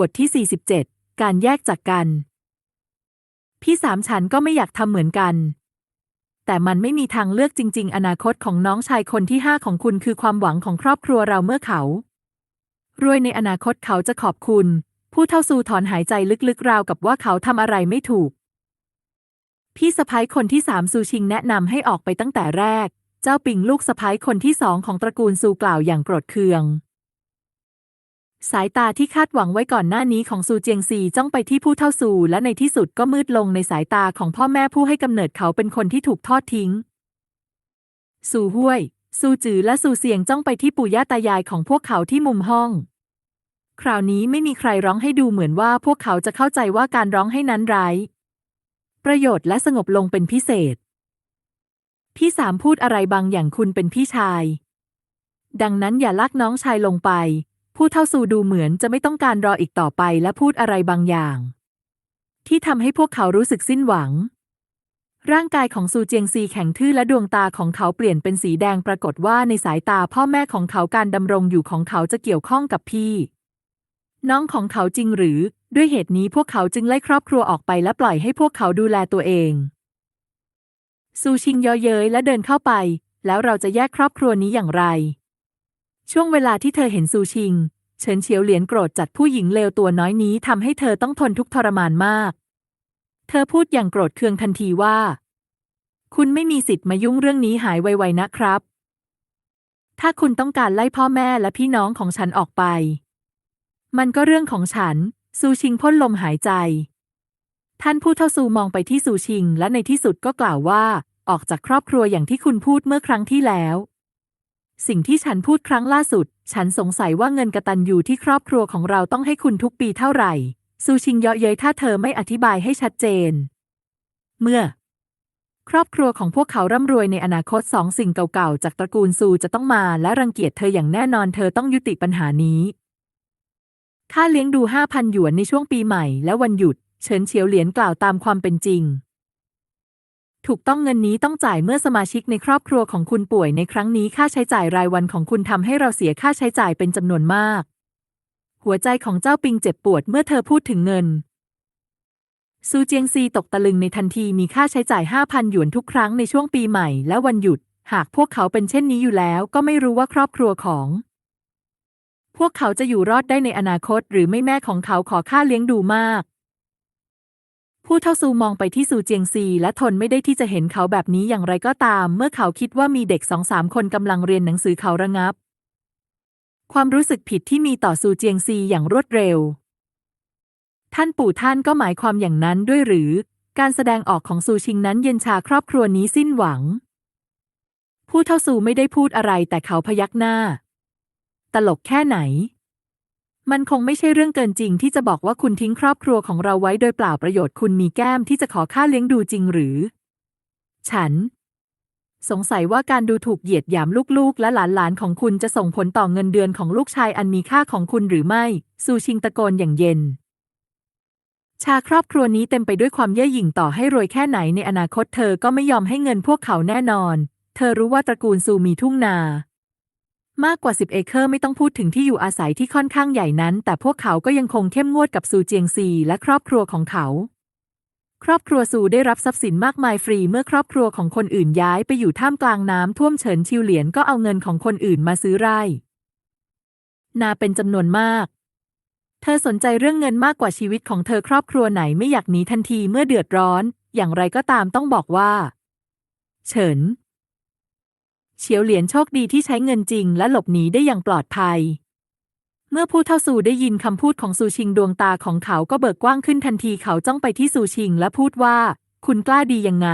บทที่ 47 การแยกจากกัน พี่สามฉันก็ไม่อยากทำเหมือนกัน แต่มันไม่มีทางเลือกจริง ๆ อนาคตของน้องชายคนที่ห้าของคุณคือความหวังของครอบครัวเราเมื่อเขา รวยในอนาคตเขาจะขอบคุณ ผู้เท่าซูถอนหายใจลึกๆ ราวกับว่าเขาทำอะไรไม่ถูก พี่สะพ้ายคนที่สามซูชิงแนะนำให้ออกไปตั้งแต่แรก เจ้าปิงลูกสะพ้ายคนที่สองของตระกูลซูกล่าวอย่างโกรธเคือง สายตาที่คาดหวังไว้ก่อนหน้านี้ของซูเจียงซีจ้องไปที่ผู้เท่าซูและในที่สุดก็มืดลงในสายตาของพ่อแม่ผู้ให้กำเนิดเขาเป็นคนที่ถูกทอดทิ้ง ซูห้วย ซูจือและซูเซียงจ้องไปที่ปู่ย่าตายายของพวกเขาที่มุมห้อง คราวนี้ไม่มีใครร้องให้ดูเหมือนว่าพวกเขาจะเข้าใจว่าการร้องให้นั้นไร้ประโยชน์และสงบลงเป็นพิเศษ พี่สามพูดอะไรบางอย่างคุณเป็นพี่ชาย ดังนั้นอย่าลากน้องชายลงไป ผู้เท่าซูดูเหมือนจะไม่ต้องการรออีกต่อไปและพูดอะไรบางอย่าง ที่ทำให้พวกเขารู้สึกสิ้นหวัง ร่างกายของซูเจียงซีแข็งทื่อและดวงตาของเขาเปลี่ยนเป็นสีแดงปรากฏว่าในสายตาพ่อแม่ของเขาการดำรงอยู่ของเขาจะเกี่ยวข้องกับพี่ น้องของเขาจริงหรือ ด้วยเหตุนี้พวกเขาจึงไล่ครอบครัวออกไปและปล่อยให้พวกเขาดูแลตัวเองซูชิงย่อเย้ยและเดินเข้าไป แล้วเราจะแยกครอบครัวนี้อย่างไร ช่วงเวลาที่เธอเห็นซูชิง เฉินเฉียวเหลียนโกรธจัดผู้หญิงเลวตัวน้อยนี้ทำให้เธอต้องทนทุกทรมานมาก เธอพูดอย่างโกรธเคืองทันทีว่า คุณไม่มีสิทธิ์มายุ่งเรื่องนี้หายไวๆนะครับ ถ้าคุณต้องการไล่พ่อแม่และพี่น้องของฉันออกไป มันก็เรื่องของฉัน ซูชิงพ่นลมหายใจ ท่านผู้เท่าซูมองไปที่ซูชิง และในที่สุดก็กล่าวว่า ออกจากครอบครัวอย่างที่คุณพูดเมื่อครั้งที่แล้ว สิ่งที่ฉันพูดครั้งล่าสุด ฉันสงสัยว่าเงินกระตันยูที่ครอบครัวของเราต้องให้คุณทุกปีเท่าไหร่ซูชิงเยาะเย้ยถ้าเธอไม่อธิบายให้ชัดเจน เมื่อ ครอบครัวของพวกเขาร่ำรวยในอนาคตสองสิ่งเก่าๆ จากตระกูลซูจะต้องมาและรังเกียจเธออย่างแน่นอนเธอต้องยุติปัญหานี้ ค่าเลี้ยงดูห้าพันหยวนในช่วงปีใหม่และวันหยุด เฉินเฉียวเหรียญกล่าวตามความเป็นจริง ถูกต้องเงินนี้ต้องจ่ายเมื่อสมาชิกในครอบครัวของคุณป่วยในครั้งนี้ค่าใช้จ่ายรายวันของคุณทำให้เราเสียค่าใช้จ่ายเป็นจำนวนมาก หัวใจของเจ้าปิงเจ็บปวดเมื่อเธอพูดถึงเงิน ซูเจียงซีตกตะลึงในทันทีมีค่าใช้จ่ายห้าพันหยวนทุกครั้งในช่วงปีใหม่และวันหยุด หากพวกเขาเป็นเช่นนี้อยู่แล้วก็ไม่รู้ว่าครอบครัวของ พวกเขาจะอยู่รอดได้ในอนาคต หรือไม่แม่ของเขาขอค่าเลี้ยงดูมาก ผู้เท่าซูมองไปที่ซูเจียงซี และทนไม่ได้ที่จะเห็นเขาแบบนี้อย่างไรก็ตาม เมื่อเขาคิดว่ามีเด็กสองสามคนกำลังเรียนหนังสือเขาระงับ ความรู้สึกผิดที่มีต่อซูเจียงซีอย่างรวดเร็ว ท่านปู่ท่านก็หมายความอย่างนั้นด้วยหรือ การแสดงออกของซูชิงนั้นเย็นชาครอบครัวนี้สิ้นหวัง ผู้เท่าซูไม่ได้พูดอะไรแต่เขาพยักหน้า ตลกแค่ไหน มันคงไม่ใช่เรื่องเกินจริงที่จะบอกว่าคุณทิ้งครอบครัวของเราไว้โดยเปล่าประโยชน์คุณมีแก้มที่จะขอค่าเลี้ยงดูจริงหรือ ฉัน สงสัยว่าการดูถูกเหยียดหยามลูกๆ และหลานๆของคุณจะส่งผลต่อเงินเดือนของลูกชายอันมีค่าของคุณหรือไม่ ซูชิงตะโกนอย่างเย็น ชาครอบครัวนี้เต็มไปด้วยความเย่อหยิ่งต่อให้รวยแค่ไหนในอนาคตเธอก็ไม่ยอมให้เงินพวกเขาแน่นอน เธอรู้ว่าตระกูลซูมีทุ่งนา มากกว่า 10 เอเคอร์ไม่ต้องพูดถึงที่อยู่อาศัยที่ค่อนข้างใหญ่นั้น แต่พวกเขาก็ยังคงเข้มงวดกับซูเจียงซีและครอบครัวของเขา ครอบครัวซูได้รับทรัพย์สินมากมายฟรีเมื่อครอบครัวของคนอื่นย้ายไปอยู่ท่ามกลางน้ำท่วมเฉินชิวเหลียนก็เอาเงินของคนอื่นมาซื้อไร่ นาเป็นจำนวนมาก เธอสนใจเรื่องเงินมากกว่าชีวิตของเธอครอบครัวไหนไม่อยากหนีทันทีเมื่อเดือดร้อน อย่างไรก็ตามต้องบอกว่า เฉิน เฉียวเหรียญโชคดีที่ใช้เงินจริงและหลบหนีได้อย่างปลอดภัย เมื่อผู้เท่าซูได้ยินคำพูดของซูชิงดวงตาของเขาก็เบิกกว้างขึ้นทันทีเขาจ้องไปที่ซูชิงและพูดว่า คุณกล้าดียังไง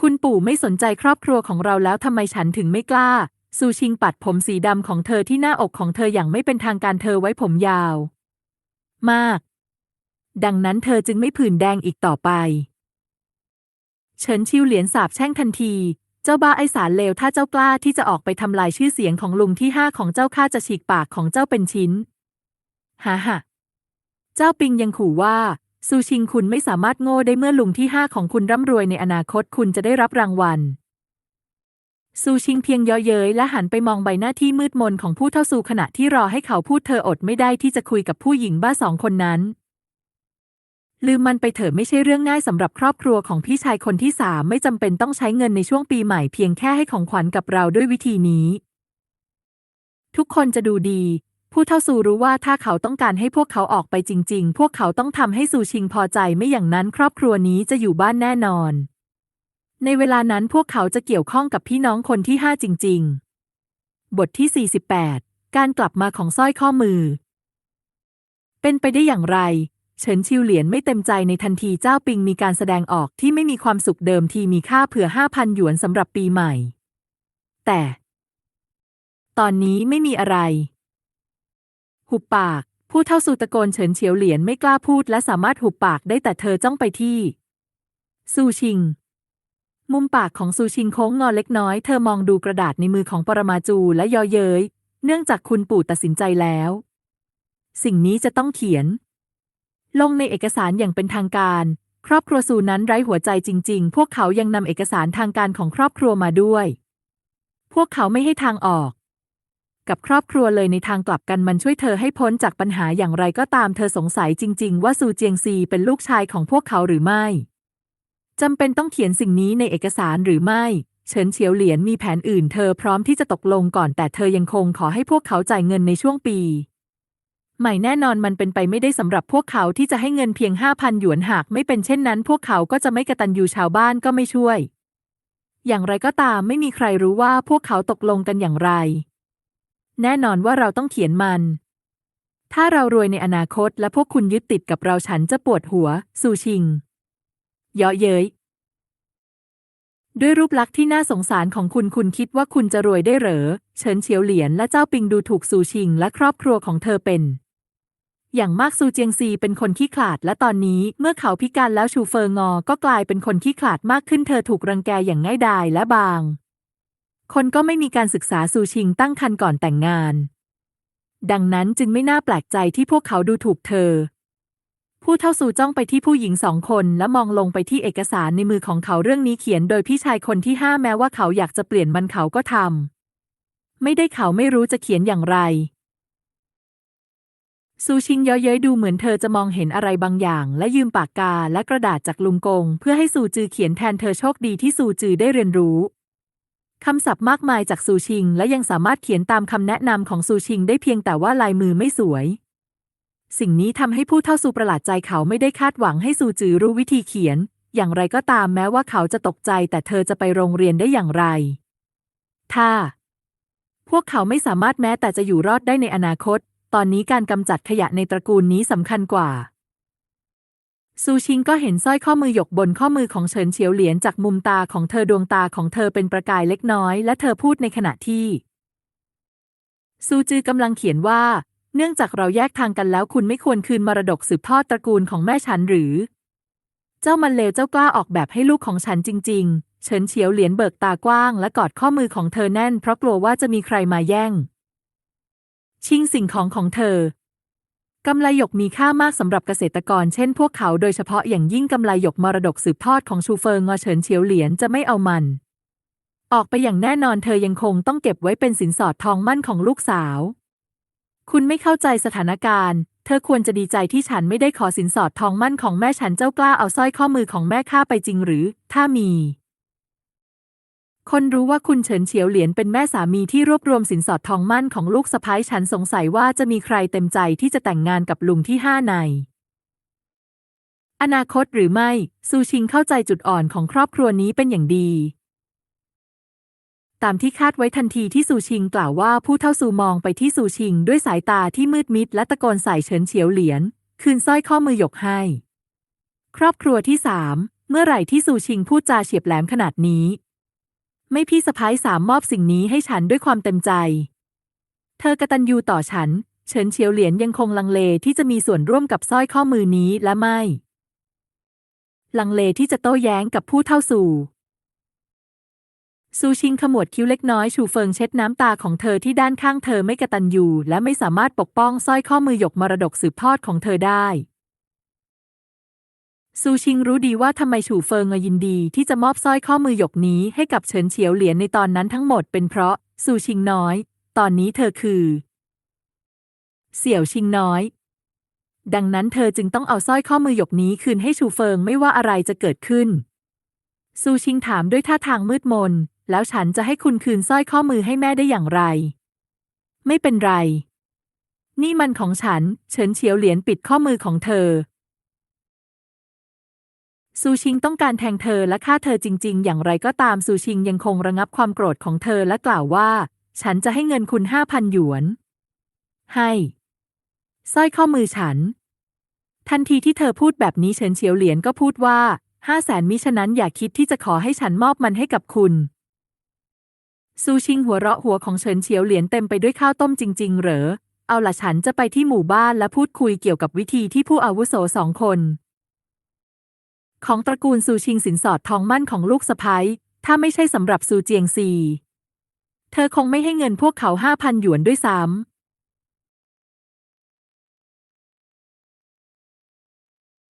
คุณปู่ไม่สนใจครอบครัวของเราแล้วทำไมฉันถึงไม่กล้า ซูชิงปัดผมสีดำของเธอที่หน้าอกของเธออย่างไม่เป็นทางการเธอไว้ผมยาว มาก ดังนั้นเธอจึงไม่ผื่นแดงอีกต่อไปเฉินชิวเหรียญสาบแช่งทันที เจ้าบ้าไอสารเลวถ้าเจ้ากล้าที่จะออกไปทำลายชื่อเสียงของลุงที่ห้าของเจ้าข้าจะฉีกปากของเจ้าเป็นชิ้นฮ่าฮ่าเจ้าปิงยังขู่ว่าซูชิงคุณไม่สามารถโง่ได้เมื่อลุงที่ห้าของคุณร่ำรวยในอนาคตคุณจะได้รับรางวัลซูชิงเพียงย่อเย้ยและหันไปมองใบหน้าที่มืดมนของผู้เท่าซูขณะที่รอให้เขาพูดเธออดไม่ได้ที่จะคุยกับผู้หญิงบ้าสองคนนั้น ลืมมันไปเถอะไม่ใช่เรื่องง่ายสำหรับครอบครัวของพี่ชายคนที่สามไม่จำเป็นต้องใช้เงินในช่วงปีใหม่เพียงแค่ให้ของขวัญกับเราด้วยวิธีนี้ ทุกคนจะดูดี ผู้เท่าซูรู้ว่าถ้าเขาต้องการให้พวกเขาออกไปจริง ๆ พวกเขาต้องทำให้ซูชิงพอใจไม่อย่างนั้นครอบครัวนี้จะอยู่บ้านแน่นอน ในเวลานั้นพวกเขาจะเกี่ยวข้องกับพี่น้องคนที่ห้าจริง ๆ บทที่ 48 การกลับมาของสร้อยข้อมือ เป็นไปได้อย่างไร เฉินชิวเหลียนไม่เต็มใจในทันทีเจ้าปิงมีการแสดงออกที่ไม่มีความสุขเดิมทีมีค่าเผื่อห้าพันหยวนสำหรับปีใหม่ แต่ ตอนนี้ไม่มีอะไร หุบปาก ผู้เท่าสูตะโกนเฉินเฉียวเหลียนไม่กล้าพูดและสามารถหุบปากได้แต่เธอจ้องไปที่ซูชิง มุมปากของซูชิงโค้งงอเล็กน้อยเธอมองดูกระดาษในมือของปรมาจูและยอเย้ย เนื่องจากคุณปู่ตัดสินใจแล้ว สิ่งนี้จะต้องเขียน ลงในเอกสารอย่างเป็นทางการ ครอบครัวซูนั้นไร้หัวใจจริง ๆ พวกเขายังนำเอกสารทางการของครอบครัวมาด้วย พวกเขาไม่ให้ทางออก กับครอบครัวเลยในทางกลับกันมันช่วยเธอให้พ้นจากปัญหาอย่างไรก็ตามเธอสงสัยจริง ๆ ว่าซูเจียงซีเป็นลูกชายของพวกเขาหรือไม่จำเป็นต้องเขียนสิ่งนี้ในเอกสารหรือไม่ เฉินเฉียวเหลียนมีแผนอื่น เธอพร้อมที่จะตกลงก่อนแต่เธอยังคงขอให้พวกเขาจ่ายเงินในช่วงปี ใหม่แน่นอนมันเป็นไปไม่ได้สำหรับพวกเขาที่จะให้เงินเพียงห้าพันหยวนหากไม่เป็นเช่นนั้น พวกเขาก็จะไม่กระตันยูชาวบ้านก็ไม่ช่วย อย่างไรก็ตามไม่มีใครรู้ว่าพวกเขาตกลงกันอย่างไร แน่นอนว่าเราต้องเขียนมัน ถ้าเรารวยในอนาคตและพวกคุณยึดติดกับเราฉันจะปวดหัวซูชิง เยาะเย้ยด้วยรูปลักษณ์ที่น่าสงสารของคุณคุณคิดว่าคุณจะรวยได้เหรอ เฉินเฉียวเหลียนและเจ้าปิงดูถูกซูชิงและครอบครัวของเธอเป็น อย่างมากซูเจียงซีเป็นคนขี้ขลาด และตอนนี้เมื่อเขาพิการแล้วชูเฟิงงอ ก็กลายเป็นคนขี้ขลาดมากขึ้นเธอถูกรังแกอย่างง่ายดายและบาง คนก็ไม่มีการศึกษาซูชิงตั้งครรภ์ก่อนแต่งงาน ดังนั้นจึงไม่น่าแปลกใจที่พวกเขาดูถูกเธอ ผู้เท่าสู่จ้องไปที่ผู้หญิงสองคนและมองลงไปที่เอกสารในมือของเขาเรื่องนี้เขียนโดยพี่ชายคนที่ห้าแม้ว่าเขาอยากจะเปลี่ยนมันเขาก็ทำไม่ได้เขาไม่รู้จะเขียนอย่างไร ซูชิงเย้อเย้ยดูเหมือนเธอจะมองเห็นอะไรบางอย่าง และยืมปากกาและกระดาษจากลุงกง เพื่อให้ซูจือเขียนแทนเธอโชคดีที่ซูจือได้เรียนรู้คำศัพท์มากมายจากซูชิง และยังสามารถเขียนตามคำแนะนำของซูชิงได้เพียงแต่ว่าลายมือไม่สวย สิ่งนี้ทำให้ผู้เท่าซูประหลาดใจเขาไม่ได้คาดหวังให้ซูจือรู้วิธีเขียน อย่างไรก็ตามแม้ว่าเขาจะตกใจ แต่เธอจะไปโรงเรียนได้อย่างไร ถ้า พวกเขาไม่สามารถแม้แต่จะอยู่รอดได้ในอนาคต ตอนนี้การกำจัดขยะในตระกูลนี้สำคัญกว่า ซูชิงก็เห็นสร้อยข้อมือหยกบนข้อมือของเฉินเฉียวเหลียนจากมุมตาของเธอดวงตาของเธอเป็นประกายเล็กน้อย และเธอพูดในขณะที่ ซูจือกำลังเขียนว่า เนื่องจากเราแยกทางกันแล้วคุณไม่ควรคืนมรดกสืบทอดตระกูลของแม่ฉันหรือ เจ้ามันเลวเจ้ากล้าออกแบบให้ลูกของฉันจริง ๆ เฉินเฉียวเหลียนเบิกตากว้าง และกอดข้อมือของเธอแน่น เพราะกลัวว่าจะมีใครมาแย่ง ชิงสิ่งของของเธอกำไลหยกมีค่ามากสำหรับเกษตรกรเช่นพวกเขาโดยเฉพาะอย่างยิ่งกำไลหยกมรดกสืบทอดของชูเฟิงงอเฉินเฉียวเหลียนจะไม่เอามัน ออกไปอย่างแน่นอนเธอยังคงต้องเก็บไว้เป็นสินสอดทองมั่นของลูกสาว คุณไม่เข้าใจสถานการณ์ เธอควรจะดีใจที่ฉันไม่ได้ขอสินสอดทองมั่นของแม่ฉันเจ้ากล้าเอาสร้อยข้อมือของแม่ข้าไปจริงหรือ ถ้ามี คนรู้ว่าคุณเฉินเฉียวเหลียนเป็นแม่สามีที่รวบรวมสินสอดทองมั่นของลูกสะพ้ายฉันสงสัยว่าจะมีใครเต็มใจที่จะแต่งงานกับลุงที่ห้าใน อนาคตหรือไม่ ซูชิงเข้าใจจุดอ่อนของครอบครัวนี้เป็นอย่างดีตามที่คาดไว้ทันทีที่ซูชิงกล่าวว่าผู้เท่าซูมองไปที่ซูชิงด้วยสายตาที่มืดมิดและตะโกนใส่เฉินเฉียวเหลียน คืนสร้อยข้อมือหยกให้ ครอบครัวที่สามเมื่อไหร่ที่ซูชิงพูดจาเฉียบแหลมขนาดนี้ ไม่พี่สะพ้ายสามมอบสิ่งนี้ให้ฉันด้วยความเต็มใจ เธอกระตันยูต่อฉัน เฉินเฉียวเหลียนยังคงลังเลที่จะมีส่วนร่วมกับสร้อยข้อมือนี้และไม่ ลังเลที่จะโต้แย้งกับผู้เท่าสู่ซูชิงขมวดคิ้วเล็กน้อยชูเฟิงเช็ดน้ำตาของเธอที่ด้านข้างเธอไม่กระตันยูและไม่สามารถปกป้องสร้อยข้อมือหยกมรดกสืบทอดของเธอได้ ซูชิงรู้ดีว่าทำไมฉูเฟิงยินดีที่จะมอบสร้อยข้อมือหยกนี้ให้กับเฉินเฉียวเหรียญในตอนนั้นทั้งหมดเป็นเพราะซูชิงน้อย ตอนนี้เธอคือ เสี่ยวชิงน้อย ดังนั้นเธอจึงต้องเอาสร้อยข้อมือหยกนี้คืนให้ชูเฟิงไม่ว่าอะไรจะเกิดขึ้น ซูชิงถามด้วยท่าทางมืดมน แล้วฉันจะให้คุณคืนสร้อยข้อมือให้แม่ได้อย่างไร ไม่เป็นไร นี่มันของฉัน เฉินเฉียวเหรียญปิดข้อมือของเธอ ซูชิงต้องการแทงเธอและฆ่าเธอจริง ๆ อย่างไรก็ตามซูชิงยังคงระงับความโกรธของเธอและกล่าวว่า ฉันจะให้เงินคุณห้าพันหยวน ให้สร้อยข้อมือฉัน ทันทีที่เธอพูดแบบนี้เฉินเฉียวเหรียญก็พูดว่าห้าแสนมิฉะนั้นอย่าคิดที่จะขอให้ฉันมอบมันให้กับคุณ ซูชิงหัวเราะหัวของเฉินเฉียวเหรียญเต็มไปด้วยข้าวต้มจริง ๆ เหรอ เอาล่ะฉันจะไปที่หมู่บ้านและพูดคุยเกี่ยวกับวิธีที่ผู้อาวุโสสองคน ของตระกูลซูชิงสินสอดทองมั่นของลูกสะพ้ยถ้าไม่ใช่สำหรับซูเจียงซี เธอคงไม่ให้เงินพวกเขาห้าพันหยวนด้วยซ้ำ